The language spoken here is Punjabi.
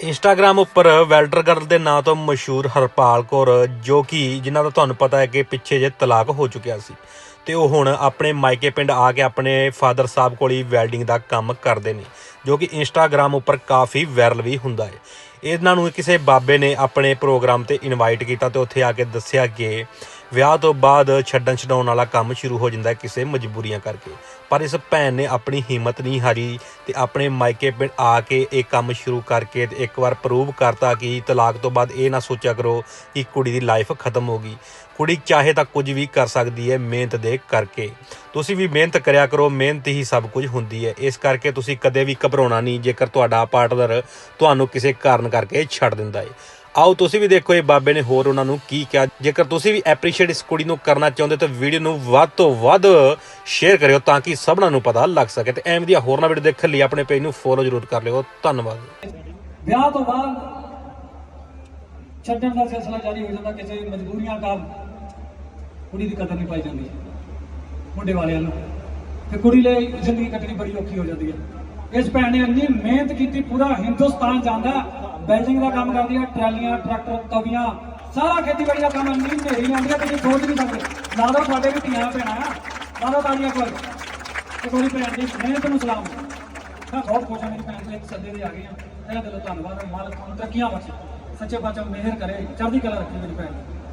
ਇੰਸਟਾਗ੍ਰam ਉੱਪਰ ਵੈਲਡਰ ਗਰਲ ਦੇ ਨਾਂ ਤੋਂ ਮਸ਼ਹੂਰ ਹਰਪਾਲ ਕੌਰ, ਜੋ ਕਿ ਜਿਨ੍ਹਾਂ ਦਾ ਤੁਹਾਨੂੰ ਪਤਾ ਹੈ ਕਿ ਪਿੱਛੇ ਜੇ ਤਲਾਕ ਹੋ ਚੁੱਕਿਆ ਸੀ, ਤੇ ਉਹ ਹੁਣ ਆਪਣੇ ਮਾਇਕੇ ਪਿੰਡ ਆ ਕੇ ਆਪਣੇ ਫਾਦਰ ਸਾਹਿਬ ਕੋਲ ਹੀ ਵੈਲਡਿੰਗ ਦਾ ਕੰਮ ਕਰਦੇ ਨੇ, ਜੋ ਕਿ ਇੰਸਟਾਗ੍ਰam ਉੱਪਰ ਕਾਫੀ ਵਾਇਰਲ ਵੀ ਹੁੰਦਾ ਹੈ। ਇਹਨਾਂ ਨੂੰ ਕਿਸੇ ਬਾਬੇ ਨੇ ਆਪਣੇ ਪ੍ਰੋਗਰਾਮ ਤੇ ਇਨਵਾਈਟ ਕੀਤਾ ਤੇ ਉੱਥੇ ਆ ਕੇ ਦੱਸਿਆ ਕਿ ਵਿਆਹ ਤੋਂ ਬਾਅਦ ਛੱਡਣ ਛਡਾਉਣ ਵਾਲਾ ਕੰਮ ਸ਼ੁਰੂ ਹੋ ਜਾਂਦਾ ਕਿਸੇ ਮਜਬੂਰੀਆਂ ਕਰਕੇ। ਪਰ ਇਸ ਭੈਣ ਨੇ ਆਪਣੀ ਹਿੰਮਤ ਨਹੀਂ ਹਾਰੀ ਤੇ ਆਪਣੇ ਮਾਇਕੇ ਪਿੰਡ ਆ ਕੇ ਇਹ ਕੰਮ ਸ਼ੁਰੂ ਕਰਕੇ ਤੇ ਇੱਕ ਵਾਰ ਪ੍ਰੂਵ ਕਰਤਾ ਕਿ ਤਲਾਕ ਤੋਂ ਬਾਅਦ ਇਹ ਨਾ ਸੋਚਿਆ ਕਰੋ ਕਿ ਕੁੜੀ ਦੀ ਲਾਈਫ ਖਤਮ ਹੋ ਗਈ। ਕੁੜੀ ਚਾਹੇ ਤਾਂ ਕੁਝ ਵੀ ਕਰ ਸਕਦੀ ਹੈ ਮਿਹਨਤ ਦੇ ਕਰਕੇ। ਤੁਸੀਂ ਵੀ ਮਿਹਨਤ ਕਰਿਆ ਕਰੋ, ਮਿਹਨਤ ਹੀ ਸਭ ਕੁਝ ਹੁੰਦੀ ਹੈ। ਇਸ ਕਰਕੇ ਤੁਸੀਂ ਕਦੇ ਵੀ ਘਬਰਾਉਣਾ ਨਹੀਂ, ਜੇਕਰ ਤੁਹਾਡਾ ਪਾਰਟਨਰ ਤੁਹਾਨੂੰ ਕਿਸੇ ਕਾਰਨ ਕਰਕੇ ਛੱਡ ਦਿੰਦਾ ਹੈ। ਆਓ ਤੁਸੀਂ ਵੀ ਦੇਖੋ ਇਹ ਬਾਬੇ ਨੇ ਹੋਰ ਉਹਨਾਂ ਨੂੰ ਕੀ ਕਿਹਾ। ਜੇਕਰ ਤੁਸੀਂ ਵੀ ਐਪਰੀਸ਼ੀਏਟ ਇਸ ਕੁੜੀ ਨੂੰ ਕਰਨਾ ਚਾਹੁੰਦੇ ਤਾਂ ਵੀਡੀਓ ਨੂੰ ਵੱਧ ਤੋਂ ਵੱਧ ਸ਼ੇਅਰ ਕਰਿਓ ਤਾਂ ਕਿ ਸਭਨਾਂ ਨੂੰ ਪਤਾ ਲੱਗ ਸਕੇ ਤੇ ਐਵੇਂ ਦੀਆਂ ਹੋਰਨਾਂ ਵੀਡੀਓ ਦੇਖਣ ਲਈ ਆਪਣੇ ਪੇਜ ਨੂੰ ਫੋਲੋ ਜ਼ਰੂਰ ਕਰ ਲਿਓ। ਧੰਨਵਾਦ। ਵਿਆਹ ਤੋਂ ਬਾਅਦ ਛੱਡਣ ਦਾ ਸਿਲਸਿਲਾ ਜਾਰੀ ਹੋ ਜਾਂਦਾ, ਕਿਸੇ ਮਜਬੂਰੀਆਂ ਕਾਰਨ ਕੁੜੀ ਦੀ ਕਦਰ ਨਹੀਂ ਪਾਈ ਜਾਂਦੀ ਮੁੰਡੇ ਵਾਲਿਆਂ ਨੂੰ। ਤੇ ਕੁੜੀ ਲਈ ਜ਼ਿੰਦਗੀ ਕੱਟਣੀ ਬੜੀ ਔਖੀ ਹੋ ਜਾਂਦੀ ਹੈ। ਇਸ ਭੈਣ ਨੇ ਇੰਨੀ ਮਿਹਨਤ ਕੀਤੀ, ਪੂਰਾ ਹਿੰਦੁਸਤਾਨ ਜਾਂਦਾ। ਬਿਲਡਿੰਗ ਦਾ ਕੰਮ ਕਰਦੀ ਹੈ ਟਰਾਲੀਆਂ, ਟਰੈਕਟਰ, ਤਵੀਆਂ, ਸਾਰਾ ਖੇਤੀਬਾੜੀ ਦਾ ਕੰਮ ਇੰਨੀ ਹਨੇਰੀ ਆਉਂਦੀ ਹੈ ਤੁਸੀਂ ਸੋਚ ਨਹੀਂ ਸਕਦੇ। ਲਾ ਲਓ ਤੁਹਾਡੇ ਵੀ ਧੀਆਂ ਭੈਣਾਂ ਆ। ਲਾ ਲਓ ਤਾਲੀਆਂ ਕੋਲ ਕੋਈ ਭੈਣ ਦੀ ਮਿਹਨਤ ਨੂੰ ਸਲਾਮ। ਮੈਂ ਬਹੁਤ ਖੁਸ਼ ਹਾਂ ਮੇਰੀ ਭੈਣ ਦੇ ਇੱਕ ਸੱਦੇ ਦੇ ਆ ਗਏ ਆ ਤੇਰਾ ਦਿਲੋਂ ਧੰਨਵਾਦ। ਮਾਲਕ ਤੁਹਾਨੂੰ ਤਰੱਕੀਆਂ ਬਖਸ਼ੇ। ਸੱਚੇ ਪਾਤਸ਼ਾਹ ਮਿਹਰ ਕਰੇ। ਚੜ੍ਹਦੀ ਕਲਾ ਰੱਖੀ ਮੇਰੀ ਭੈਣ